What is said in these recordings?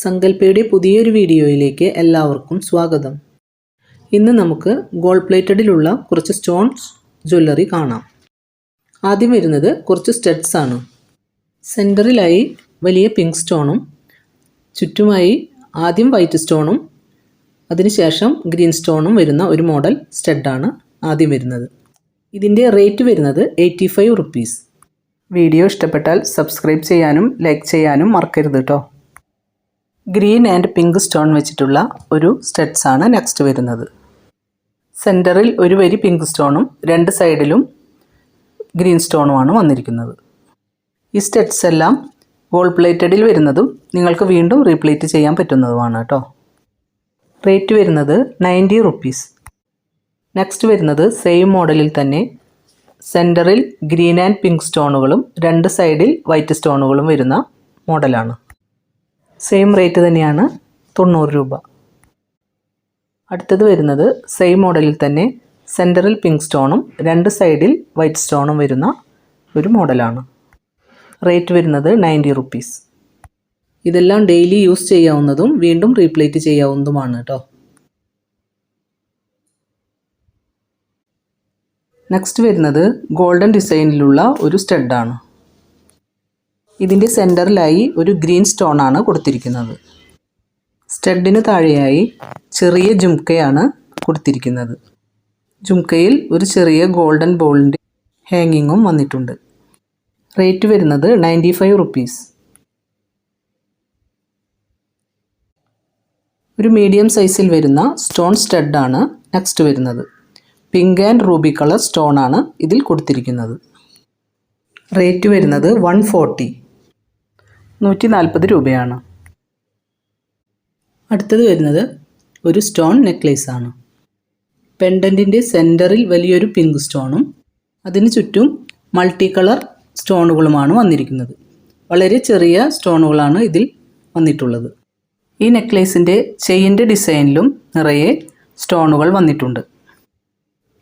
സങ്കല്പയുടെ പുതിയൊരു വീഡിയോയിലേക്ക് എല്ലാവർക്കും സ്വാഗതം. ഇന്ന് നമുക്ക് ഗോൾഡ് പ്ലേറ്റഡിലുള്ള കുറച്ച് സ്റ്റോൺസ് ജ്വല്ലറി കാണാം. ആദ്യം വരുന്നത് കുറച്ച് സ്റ്റഡ്സ് ആണ്. സെന്ററിലായി വലിയ പിങ്ക് സ്റ്റോണും ചുറ്റുമായി ആദ്യം വൈറ്റ് സ്റ്റോണും അതിനുശേഷം ഗ്രീൻ സ്റ്റോണും വരുന്ന ഒരു മോഡൽ സ്റ്റഡാണ് ആദ്യം വരുന്നത്. ഇതിന്റെ റേറ്റ് വരുന്നത് എയ്റ്റി ഫൈവ് റുപ്പീസ്. വീഡിയോ ഇഷ്ടപ്പെട്ടാൽ സബ്സ്ക്രൈബ് ചെയ്യാനും ലൈക്ക് ചെയ്യാനും മറക്കരുത് കേട്ടോ ഗ്രീൻ ആൻഡ് പിങ്ക് സ്റ്റോൺ വെച്ചിട്ടുള്ള ഒരു സ്റ്റഡ്സ് ആണ് നെക്സ്റ്റ് വരുന്നത്. സെന്ററിൽ ഒരു വരി പിങ്ക് സ്റ്റോണും രണ്ട് സൈഡിലും ഗ്രീൻ സ്റ്റോണുമാണ് വന്നിരിക്കുന്നത്. ഈ സ്റ്റഡ്സ് എല്ലാം വോൾ പ്ലേറ്റഡിൽ വരുന്നതും നിങ്ങൾക്ക് വീണ്ടും റീപ്ലേറ്റ് ചെയ്യാൻ പറ്റുന്നതുമാണ് കേട്ടോ. റേറ്റ് വരുന്നത് നയന്റി റുപ്പീസ്. നെക്സ്റ്റ് വരുന്നത് സെയിം മോഡലിൽ തന്നെ സെന്ററിൽ ഗ്രീൻ ആൻഡ് പിങ്ക് സ്റ്റോണുകളും രണ്ട് സൈഡിൽ വൈറ്റ് സ്റ്റോണുകളും വരുന്ന മോഡലാണ് സെയിം റേറ്റ് തന്നെയാണ് തൊണ്ണൂറ് രൂപ. അടുത്തത് വരുന്നത് സെയിം മോഡലിൽ തന്നെ സെന്ററിൽ പിങ്ക് സ്റ്റോണും രണ്ട് സൈഡിൽ വൈറ്റ് സ്റ്റോണും വരുന്ന ഒരു മോഡലാണ് റേറ്റ് വരുന്നത് നയന്റി റുപ്പീസ് ഇതെല്ലാം ഡെയിലി യൂസ് ചെയ്യാവുന്നതും വീണ്ടും റീപ്ലേറ്റ് ചെയ്യാവുന്നതുമാണ് കേട്ടോ നെക്സ്റ്റ് വരുന്നത് ഗോൾഡൻ ഡിസൈനിലുള്ള ഒരു സ്റ്റഡാണ് ഇതിന്റെ സെന്ററിലായി ഒരു ഗ്രീൻ സ്റ്റോൺ ആണ് കൊടുത്തിരിക്കുന്നത്. സ്റ്റഡിന് താഴെയായി ചെറിയ ജുംക്കയാണ് കൊടുത്തിരിക്കുന്നത്. ജുംക്കയിൽ ഒരു ചെറിയ ഗോൾഡൻ ബോളിന്റെ ഹാങ്ങിങ്ങും വന്നിട്ടുണ്ട്. റേറ്റ് വരുന്നത് നയന്റി ഫൈവ് റുപ്പീസ്. ഒരു മീഡിയം സൈസിൽ വരുന്ന സ്റ്റോൺ സ്റ്റഡാണ് നെക്സ്റ്റ് വരുന്നത്. Pink and ruby colour stone ആണ് ഇതിൽ കൊടുത്തിരിക്കുന്നത്. റേറ്റ് വരുന്നത് വൺ ഫോർട്ടി. നൂറ്റി നാൽപ്പത് രൂപയാണ്. അടുത്തത് വരുന്നത് ഒരു സ്റ്റോൺ നെക്ലേസ് ആണ്. പെൻഡന്റിന്റെ സെന്ററിൽ വലിയൊരു പിങ്ക് സ്റ്റോണും അതിന് ചുറ്റും മൾട്ടി കളർ സ്റ്റോണുകളുമാണ് വന്നിരിക്കുന്നത്. വളരെ ചെറിയ സ്റ്റോണുകളാണ് ഇതിൽ വന്നിട്ടുള്ളത്. ഈ നെക്ലേസിന്റെ ചെയിന്റെ ഡിസൈനിലും നിറയെ സ്റ്റോണുകൾ വന്നിട്ടുണ്ട്.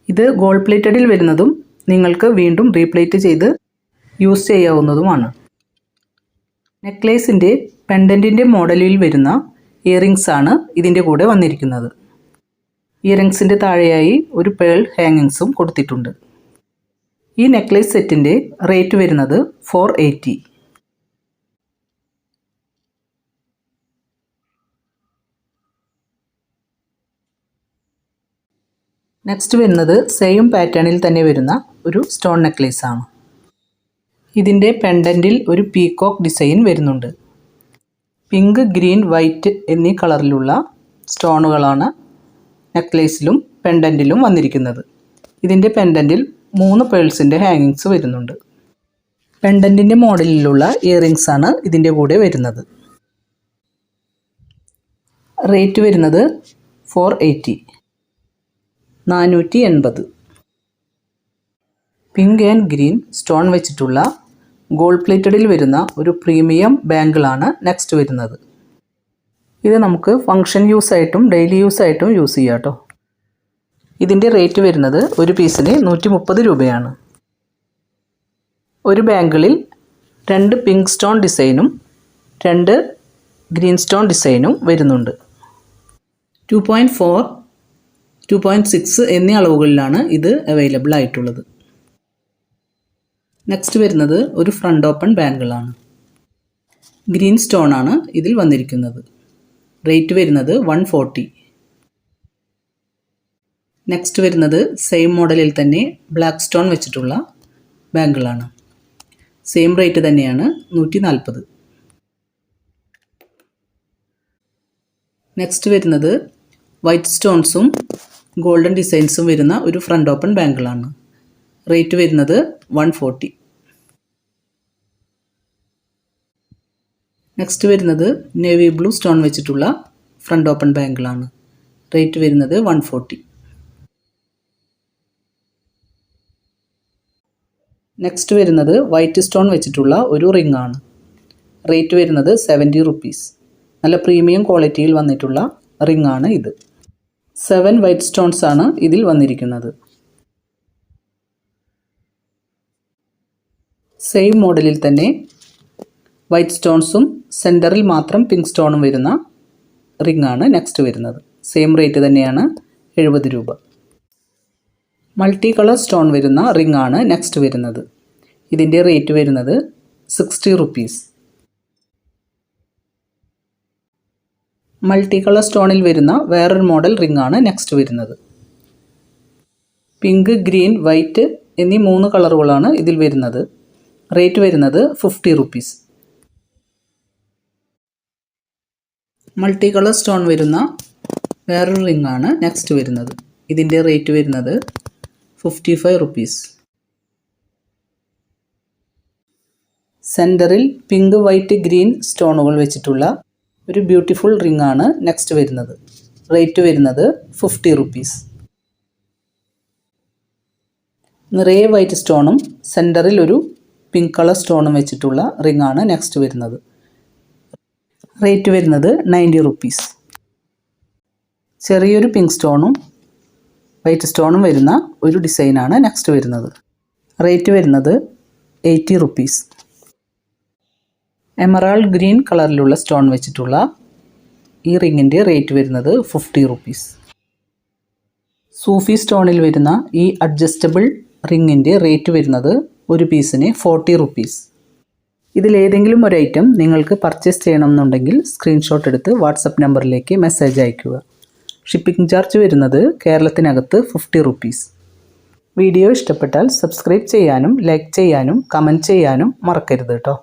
ഇത് ഗോൾഡ് പ്ലേറ്റഡിൽ വരുന്നതും നിങ്ങൾക്ക് വീണ്ടും റീപ്ലേറ്റ് ചെയ്ത് യൂസ് ചെയ്യാവുന്നതുമാണ്. നെക്ലേസിന്റെ പെൻഡന്റിന്റെ മോഡലിൽ വരുന്ന ഇയറിങ്സ് ആണ് ഇതിന്റെ കൂടെ വന്നിരിക്കുന്നത്. ഇയറിങ്സിന്റെ താഴെയായി ഒരു പേൾ ഹാങ്ങിങ്സും കൊടുത്തിട്ടുണ്ട്. ഈ നെക്ലേസ് സെറ്റിന്റെ റേറ്റ് വരുന്നത് ഫോർ എയ്റ്റി നെക്സ്റ്റ് വരുന്നത് സെയിം പാറ്റേണിൽ തന്നെ വരുന്ന ഒരു സ്റ്റോൺ നെക്ലേസ് ആണ് ഇതിന്റെ പെൻഡന്റിൽ ഒരു പീകോക്ക് ഡിസൈൻ വരുന്നുണ്ട്. പിങ്ക് ഗ്രീൻ വൈറ്റ് എന്നീ കളറിലുള്ള സ്റ്റോണുകളാണ് നെക്ലേസിലും പെൻഡന്റിലും വന്നിരിക്കുന്നത്. ഇതിന്റെ പെൻഡന്റിൽ മൂന്ന് പേൾസിന്റെ ഹാങ്ങിങ്സ് വരുന്നുണ്ട്. പെൻഡന്റിന്റെ മോഡലിലുള്ള ഇയറിങ്സ് ആണ് ഇതിന്റെ കൂടെ വരുന്നത്. റേറ്റ് വരുന്നത് ഫോർ എയ്റ്റി നാനൂറ്റി എൺപത്. പിങ്ക് ആൻഡ് ഗ്രീൻ സ്റ്റോൺ വെച്ചിട്ടുള്ള ഗോൾഡ് പ്ലേറ്റഡിൽ വരുന്ന ഒരു പ്രീമിയം ബാങ്കിളാണ് നെക്സ്റ്റ് വരുന്നത്. ഇത് നമുക്ക് ഫങ്ഷൻ യൂസ് ആയിട്ടും ഡെയിലി യൂസ് ആയിട്ടും യൂസ് ചെയ്യാം കേട്ടോ ഇതിന്റെ റേറ്റ് വരുന്നത് ഒരു പീസിന് നൂറ്റി മുപ്പത് രൂപയാണ്. ഒരു ബാങ്കിളിൽ രണ്ട് പിങ്ക് സ്റ്റോൺ ഡിസൈനും രണ്ട് ഗ്രീൻ സ്റ്റോൺ ഡിസൈനും വരുന്നുണ്ട്. Two point four two point six എന്നീ അളവുകളിലാണ് ഇത് അവൈലബിൾ ആയിട്ടുള്ളത്. നെക്സ്റ്റ് വരുന്നത് ഒരു ഫ്രണ്ട് ഓപ്പൺ ബാങ്കിളാണ് ഗ്രീൻ സ്റ്റോൺ ആണ് ഇതിൽ വന്നിരിക്കുന്നത്. റേറ്റ് വരുന്നത് വൺ ഫോർട്ടി നെക്സ്റ്റ് വരുന്നത് സെയിം മോഡലിൽ തന്നെ ബ്ലാക്ക് സ്റ്റോൺ വെച്ചിട്ടുള്ള ബാങ്കിളാണ് സെയിം റേറ്റ് തന്നെയാണ് നൂറ്റി നാൽപ്പത് നെക്സ്റ്റ് വരുന്നത് വൈറ്റ് സ്റ്റോൺസും ഗോൾഡൻ ഡിസൈൻസും വരുന്ന ഒരു ഫ്രണ്ട് ഓപ്പൺ ബാങ്കിളാണ് റേറ്റ് വരുന്നത് വൺ ഫോർട്ടി നെക്സ്റ്റ് വരുന്നത് നേവി ബ്ലൂ സ്റ്റോൺ വെച്ചിട്ടുള്ള ഫ്രണ്ട് ഓപ്പൺ ബാങ്കിളാണ് റേറ്റ് വരുന്നത് വൺ ഫോർട്ടി നെക്സ്റ്റ് വരുന്നത് വൈറ്റ് സ്റ്റോൺ വെച്ചിട്ടുള്ള ഒരു റിംഗ് ആണ് റേറ്റ് വരുന്നത് സെവന്റി റുപ്പീസ് നല്ല പ്രീമിയം ക്വാളിറ്റിയിൽ വന്നിട്ടുള്ള റിംഗ് ആണ് ഇത്. സെവൻ വൈറ്റ് സ്റ്റോൺസ് ആണ് ഇതിൽ വന്നിരിക്കുന്നത്. സെയിം മോഡലിൽ തന്നെ വൈറ്റ് സ്റ്റോൺസും സെന്ററിൽ മാത്രം പിങ്ക് സ്റ്റോണും വരുന്ന റിംഗ് ആണ് നെക്സ്റ്റ് വരുന്നത് സെയിം റേറ്റ് തന്നെയാണ് എഴുപത് രൂപ മൾട്ടി കളർ സ്റ്റോൺ വരുന്ന റിംഗ് ആണ് നെക്സ്റ്റ് വരുന്നത് ഇതിന്റെ റേറ്റ് വരുന്നത് സിക്സ്റ്റി റുപ്പീസ് മൾട്ടി കളർ സ്റ്റോണിൽ വരുന്ന വേറൊരു മോഡൽ റിംഗ് ആണ് നെക്സ്റ്റ് വരുന്നത് പിങ്ക് ഗ്രീൻ വൈറ്റ് എന്നീ മൂന്ന് കളറുകളാണ് ഇതിൽ വരുന്നത്. റേറ്റ് വരുന്നത് fifty rupees. Multi colour stone വരുന്ന വേറൊരു റിംഗ് ആണ് നെക്സ്റ്റ് വരുന്നത്. ഇതിന്റെ റേറ്റ് വരുന്നത് ഫിഫ്റ്റി ഫൈവ് റുപ്പീസ്. സെന്ററിൽ പിങ്ക് വൈറ്റ് ഗ്രീൻ സ്റ്റോണുകൾ വെച്ചിട്ടുള്ള ഒരു ബ്യൂട്ടിഫുൾ റിംഗ് ആണ് നെക്സ്റ്റ് വരുന്നത്. റേറ്റ് വരുന്നത് ഫിഫ്റ്റി റുപ്പീസ്. നിറയെ വൈറ്റ് സ്റ്റോണും സെന്ററിൽ ഒരു പിങ്ക് കളർ സ്റ്റോണും വെച്ചിട്ടുള്ള റിംഗ് ആണ് നെക്സ്റ്റ് വരുന്നത്. റേറ്റ് വരുന്നത് നയന്റി റുപ്പീസ്. ചെറിയൊരു പിങ്ക് സ്റ്റോണും വൈറ്റ് സ്റ്റോണും വരുന്ന ഒരു ഡിസൈനാണ് നെക്സ്റ്റ് വരുന്നത്. റേറ്റ് വരുന്നത് എയ്റ്റി റുപ്പീസ്. എമറാൾഡ് ഗ്രീൻ കളറിലുള്ള സ്റ്റോൺ വെച്ചിട്ടുള്ള ഈ റിങ്ങിന്റെ റേറ്റ് വരുന്നത് ഫിഫ്റ്റി റുപ്പീസ്. സൂഫി സ്റ്റോണിൽ വരുന്ന ഈ അഡ്ജസ്റ്റബിൾ റിങ്ങിന്റെ റേറ്റ് വരുന്നത് ഒരു പീസിന് ഫോർട്ടി റുപ്പീസ് ഇതിലേതെങ്കിലും ഒരു ഐറ്റം നിങ്ങൾക്ക് പർച്ചേസ് ചെയ്യണമെന്നുണ്ടെങ്കിൽ സ്ക്രീൻഷോട്ട് എടുത്ത് വാട്സപ്പ് നമ്പറിലേക്ക് മെസ്സേജ് അയയ്ക്കുക. ഷിപ്പിംഗ് ചാർജ് വരുന്നത് കേരളത്തിനകത്ത് ഫിഫ്റ്റി റുപ്പീസ് വീഡിയോ ഇഷ്ടപ്പെട്ടാൽ സബ്സ്ക്രൈബ് ചെയ്യാനും ലൈക്ക് ചെയ്യാനും കമന്റ് ചെയ്യാനും മറക്കരുത് കേട്ടോ